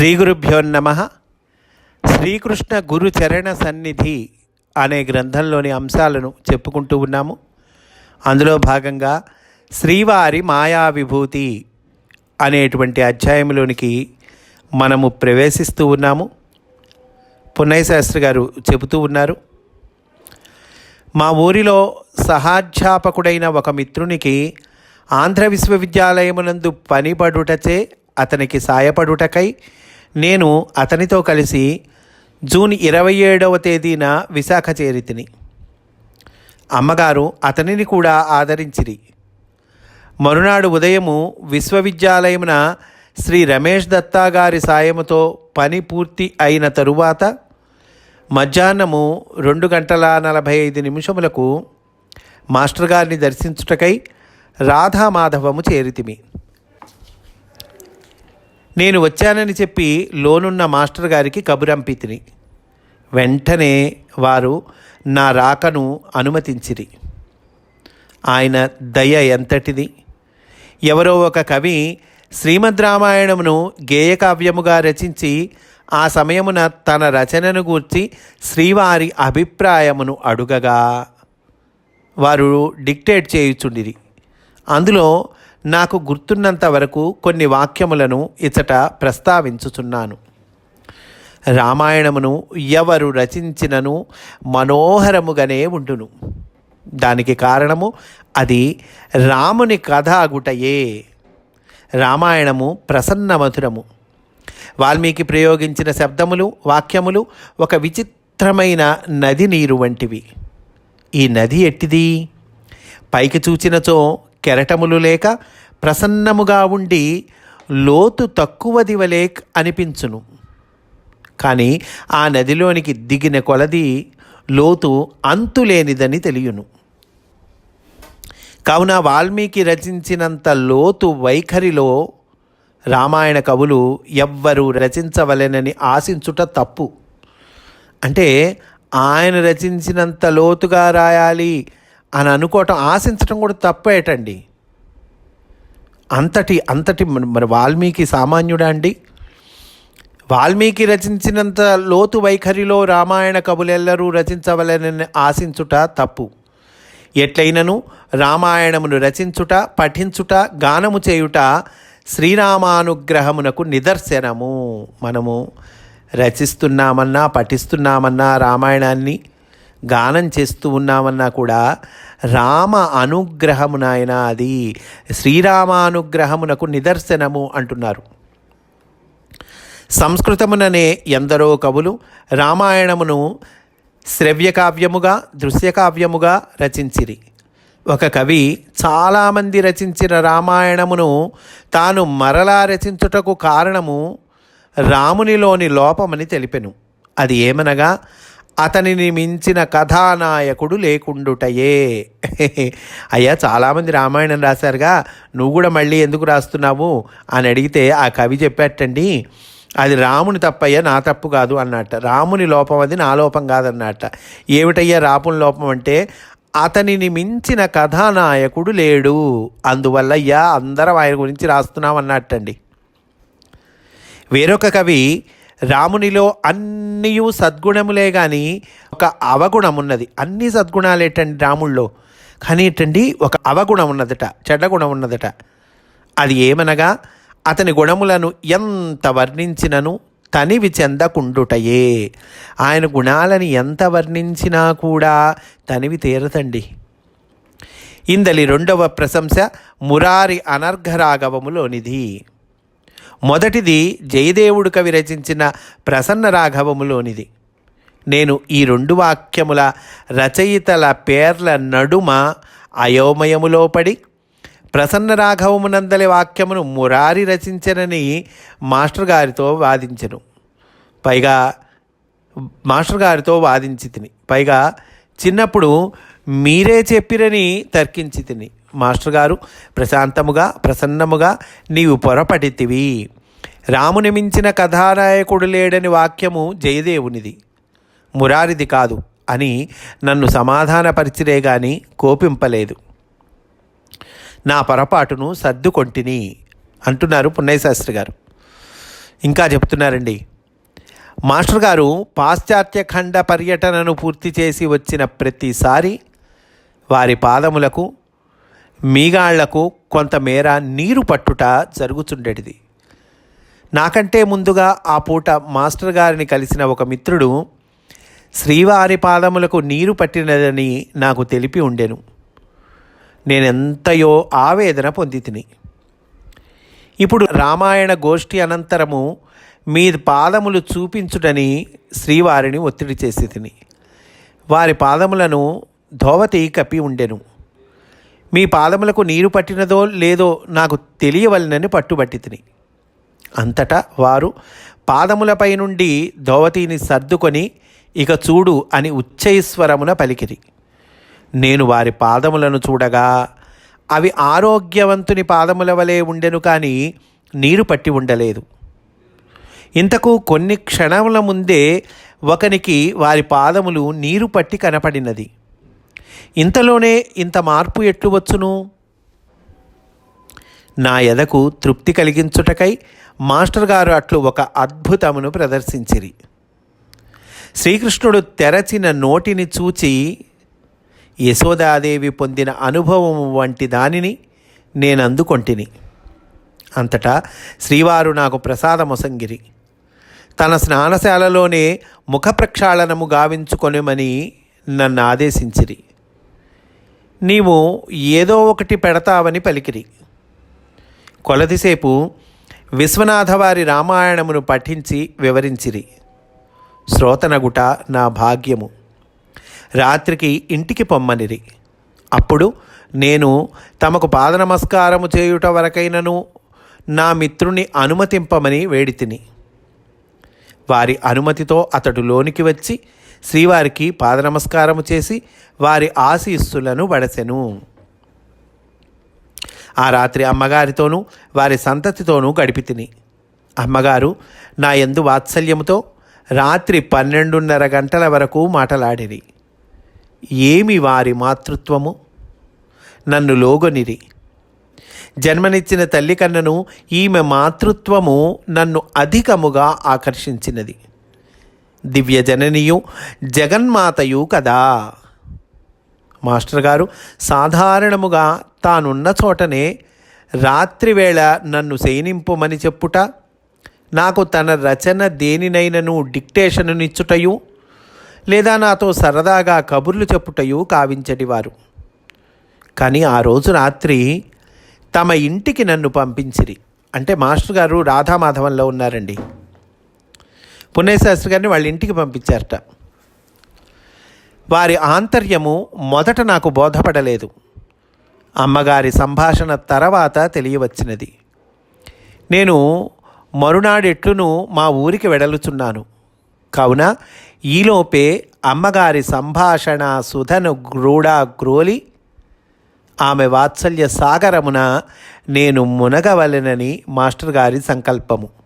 శ్రీ గురుభ్యో నమ. శ్రీకృష్ణ గురు చరణ సన్నిధి అనే గ్రంథంలోని అంశాలను చెప్పుకుంటూ ఉన్నాము. అందులో భాగంగా శ్రీవారి మాయా విభూతి అనేటువంటి అధ్యాయంలోనికి మనము ప్రవేశిస్తూ ఉన్నాము. పున్నయ్య శాస్త్రి గారు చెబుతూ ఉన్నారు. మా ఊరిలో సహాధ్యాపకుడైన ఒక మిత్రునికి ఆంధ్ర విశ్వవిద్యాలయమునందు పనిపడుటచే అతనికి సాయపడుటకై నేను అతనితో కలిసి జూన్ ఇరవై ఏడవ తేదీన విశాఖ చేరితిని. అమ్మగారు అతనిని కూడా ఆదరించిరి. మరునాడు ఉదయము విశ్వవిద్యాలయమున శ్రీ రమేష్ దత్తా గారి సాయముతో పని పూర్తి అయిన తరువాత మధ్యాహ్నము రెండు గంటల నలభై ఐదు నిమిషములకు మాస్టర్ గారిని దర్శించుటకై రాధామాధవము చేరితిమి. నేను వచ్చానని చెప్పి లోనున్న మాస్టర్ గారికి కబురంపితిని. వెంటనే వారు నా రాకను అనుమతించిరి. ఆయన దయ ఎంతటిది? ఎవరో ఒక కవి శ్రీమద్ రామాయణమును గేయకావ్యముగా రచించి ఆ సమయమున తన రచనను గూర్చి శ్రీవారి అభిప్రాయమును అడుగగా. వారు డిక్టేట్ చేయుచుండిరి. అందులో నాకు గుర్తున్నంత వరకు కొన్ని వాక్యములను ఇచట ప్రస్తావించుచున్నాను. రామాయణమును ఎవరు రచించినను మనోహరముగానే ఉండును. దానికి కారణము అది రాముని కథ అగుటయే రామాయణము ప్రసన్న మధురము. వాల్మీకి ప్రయోగించిన శబ్దములు వాక్యములు ఒక విచిత్రమైన నది నీరు వంటివి. ఈ నది ఎట్టిది? పైకి చూచినచో కెరటములు లేక ప్రసన్నముగా ఉండి లోతు తక్కువది వలే అనిపించును. కానీ ఆ నదిలోనికి దిగిన కొలది లోతు అంతులేనిదని తెలియను. కావున వాల్మీకి రచించినంత లోతు వైఖరిలో రామాయణ కవులు ఎవ్వరూ రచించవలెనని ఆశించుట తప్పు. అంటే ఆయన రచించినంత లోతుగా రాయాలి అని అనుకోవటం ఆశించటం కూడా తప్పేటండి. అంతటి అంతటి మరి వాల్మీకి సామాన్యుడా అండి? వాల్మీకి రచించినంత లోతు వైఖరిలో రామాయణ కవులెల్లరూ రచించవలనని ఆశించుట తప్పు. ఎట్లయినను? రామాయణమును రచించుట పఠించుట గానము చేయుట శ్రీరామానుగ్రహమునకు నిదర్శనము. మనము రచిస్తున్నామన్నా పఠిస్తున్నామన్నా రామాయణాన్ని గానం చేస్తూ ఉన్నామన్నా కూడా రామ అనుగ్రహము నాయన అది శ్రీరామానుగ్రహమునకు నిదర్శనము అంటున్నారు. సంస్కృతముననే ఎందరో కవులు రామాయణమును శ్రవ్యకావ్యముగా దృశ్యకావ్యముగా రచించిరి. ఒక కవి చాలామంది రచించిన రామాయణమును తాను మరలా రచించుటకు కారణము రామునిలోని లోపమని తెలిపెను. అది ఏమనగా అతనిని మించిన కథానాయకుడు లేకుండుటయే. అయ్యా చాలామంది రామాయణం రాశారుగా నువ్వు కూడా మళ్ళీ ఎందుకు రాస్తున్నావు? అని అడిగితే ఆ కవి చెప్పేటండి అది రాముని తప్పయ్యా నా తప్పు కాదు అన్నట్ట రాముని లోపం అది నా లోపం కాదన్నట్ట ఏమిటయ్యా రాపుని లోపం అంటే అతనిని మించిన కథానాయకుడు లేడు. అందువల్ల అయ్యా అందరం ఆయన గురించి రాస్తున్నాం అన్నట్టండి వేరొక కవి రామునిలో అన్నీ సద్గుణములే కానీ ఒక అవగుణం ఉన్నది అన్ని సద్గుణాలేటండి రాముల్లో. కానీ ఏంటండి ఒక అవగుణం ఉన్నదట చెడ్డ గుణం ఉన్నదట అది ఏమనగా అతని గుణములను ఎంత వర్ణించినను తనివి చెందకుండుటయే. ఆయన గుణాలని ఎంత వర్ణించినా కూడా తనివి తీరతండి. ఇందలి రెండవ ప్రశంస మురారి అనర్ఘరాఘవములోనిది మొదటిది జయదేవుడు కవి రచించిన ప్రసన్న రాఘవములోనిది. నేను ఈ రెండు వాక్యముల రచయితల పేర్ల నడుమ అయోమయములో పడి ప్రసన్న రాఘవమునందలి వాక్యమును మురారి రచించనని మాస్టర్ గారితో వాదించను. పైగా మాస్టర్ గారితో వాదించి తిని. పైగా చిన్నప్పుడు మీరే చెప్పిరని తర్కించి తిని. మాస్టర్ గారు ప్రశాంతముగా ప్రసన్నముగా నీవు పొరపడితివి. రాముని మించిన కథానాయకుడు లేడని వాక్యము జయదేవునిది. మురారిది కాదు అని నన్ను సమాధానపరిచిరే గాని కోపింపలేదు. నా పొరపాటును సర్దుకొంటిని అంటున్నారు పున్నయశాస్త్రి గారు. ఇంకా చెప్తున్నారండి. మాస్టర్ గారు పాశ్చాత్య ఖండ పర్యటనను పూర్తి చేసి వచ్చిన ప్రతిసారి వారి పాదములకు మీగాళ్ళకు కొంతమేర నీరు పట్టుట జరుగుతుండేటిది నాకంటే ముందుగా ఆ పూట మాస్టర్ గారిని కలిసిన ఒక మిత్రుడు శ్రీవారి పాదములకు నీరు పట్టినదని నాకు తెలిపి ఉండెను. నేనెంతయో ఆవేదన పొంది తిని ఇప్పుడు రామాయణ గోష్ఠి అనంతరము మీ పాదములు చూపించుటని శ్రీవారిని ఒత్తిడి చేసి తిని వారి పాదములను ధోవతి కప్పి ఉండెను. మీ పాదములకు నీరు పట్టినదో లేదో నాకు తెలియవలనని పట్టుబట్టి తిని అంతటా వారు పాదములపై నుండి ధోవతిని సర్దుకొని ఇక చూడు అని ఉచ్చైస్వరమున పలికిరి. నేను వారి పాదములను చూడగా అవి ఆరోగ్యవంతుని పాదముల వలె ఉండెను కానీ నీరు పట్టి ఉండలేదు. ఇంతకు కొన్ని క్షణముల ముందే ఒకనికి వారి పాదములు నీరు పట్టి కనపడినది. ఇంతలోనే ఇంత మార్పు ఎట్లు వచ్చును? నా ఎదకు తృప్తి కలిగించుటకై మాస్టర్ గారు అట్లు ఒక అద్భుతమును ప్రదర్శించిరి. శ్రీకృష్ణుడు తెరచిన నోటిని చూచి యశోదాదేవి పొందిన అనుభవం వంటి దానిని నేను అందుకొంటిని అంతటా శ్రీవారు నాకు ప్రసాదమొసంగిరి. తన స్నానశాలలోనే ముఖ ప్రక్షాళనము గావించుకొనమని నన్ను ఆదేశించిరి. నీవు ఏదో ఒకటి పెడతావని పలికిరి. కొలదిసేపు విశ్వనాథవారి రామాయణమును పఠించి వివరించిరి. శ్రోతనగుట నా భాగ్యము. రాత్రికి ఇంటికి పొమ్మనిరి. అప్పుడు నేను తమకు పాద నమస్కారము చేయుట వరకైనను నా మిత్రుని అనుమతింపమని వేడితిని. వారి అనుమతితో అతడు లోనికి వచ్చి శ్రీవారికి పాద నమస్కారము చేసి వారి ఆశీస్సులను వడసెను ఆ రాత్రి అమ్మగారితోనూ వారి సంతతితోనూ గడిపి తిని. అమ్మగారు నా ఎందు వాత్సల్యముతో రాత్రి పన్నెండున్నర గంటల వరకు మాటలాడిరి. ఏమి వారి మాతృత్వము? నన్ను లోగొనిరి. జన్మనిచ్చిన తల్లి కన్నను ఈమె మాతృత్వము నన్ను అధికముగా ఆకర్షించినది. దివ్య జననియు జగన్మాతయు కదా. మాస్టర్ గారు సాధారణముగా తానున్న చోటనే రాత్రివేళ నన్ను శయనింపుమని చెప్పుట నాకు తన రచన దేనినైనను డిక్టేషనునిచ్చుటయు లేదా నాతో సరదాగా కబుర్లు చెప్పుటయు కావించటివారు. కానీ ఆ రోజు రాత్రి తమ ఇంటికి నన్ను పంపించిరి. అంటే మాస్టర్ గారు రాధామాధవంలో ఉన్నారండి. పుణ్యశాస్త్రి గారిని వాళ్ళ ఇంటికి పంపించారట. వారి ఆంతర్యము మొదట నాకు బోధపడలేదు. అమ్మగారి సంభాషణ తర్వాత తెలియవచ్చినది. నేను మరునాడెట్లును మా ఊరికి వెడలుచున్నాను. కావున ఈలోపే అమ్మగారి సంభాషణ సుధను గ్రూడా గ్రోలి ఆమె వాత్సల్య సాగరమున నేను మునగవలెనని మాస్టర్ గారి సంకల్పము.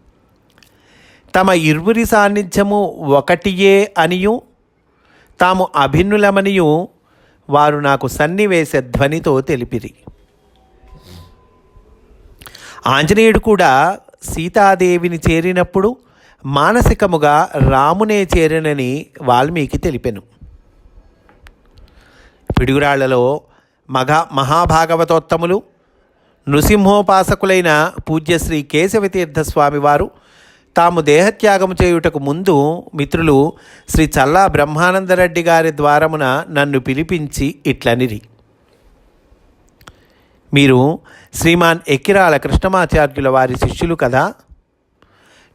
తమ ఇరువురి సాన్నిధ్యము ఒకటియే అనియు తాము అభిన్నులమనియు వారు నాకు సన్నివేశ ధ్వనితో తెలిపిరి. ఆంజనేయుడు కూడా సీతాదేవిని చేరినప్పుడు మానసికముగా రామునే చేరినని వాల్మీకి తెలిపెను. పిడుగురాళ్ళలో మగ మహాభాగవతోత్తములు నృసింహోపాసకులైన పూజ్యశ్రీ కేశవతీర్థ స్వామివారు తాము దేహత్యాగము చేయుటకు ముందు మిత్రులు శ్రీ చల్లా బ్రహ్మానందరెడ్డి గారి ద్వారమున నన్ను పిలిపించి ఇట్లనిరి. మీరు శ్రీమాన్ ఎక్కిరాల కృష్ణమాచార్యుల వారి శిష్యులు కదా?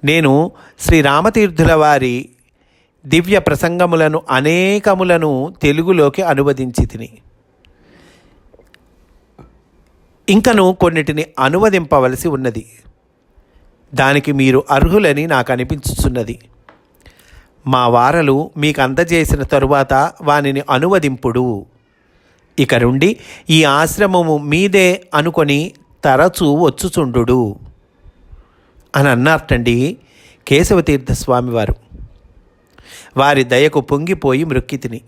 నేను శ్రీ రామతీర్థుల వారి దివ్య ప్రసంగములను అనేకములను తెలుగులోకి అనువదించి తిని. ఇంకను కొన్నిటిని అనువదింపవలసి ఉన్నది. దానికి మీరు అర్హులని నాకు అనిపించుచున్నది. మా వారలు మీకు అందజేసిన తరువాత వానిని అనువదింపుడు. ఇక నుండి ఈ ఆశ్రమము మీదే అనుకొని తరచూ వచ్చుచుండు అని అన్నారటండి కేశవతీర్థ స్వామివారు వారి దయకు పొంగిపోయి మృక్కితిని.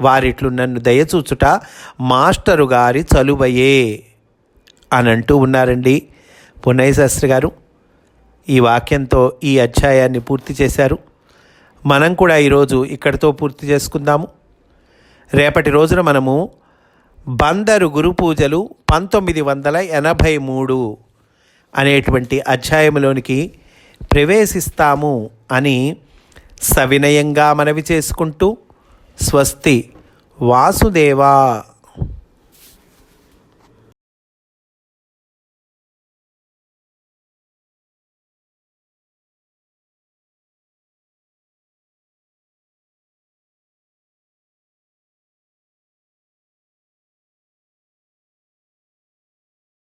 వారిట్లు నన్ను దయచూచుట మాస్టరు గారి చలువయే. అని అంటూ ఉన్నారండి పున్నయ్య శాస్త్రి గారు. ఈ వాక్యంతో ఈ అధ్యాయాన్ని పూర్తి చేశారు. మనం కూడా ఈరోజు ఇక్కడితో పూర్తి చేసుకుందాము. రేపటి రోజున మనము బందరు గురు పూజలు పంతొమ్మిది వందల ఎనభై మూడు అనేటువంటి అధ్యాయంలోనికి ప్రవేశిస్తాము అని సవినయంగా మనవి చేసుకుంటూ స్వస్తి వాసుదేవా.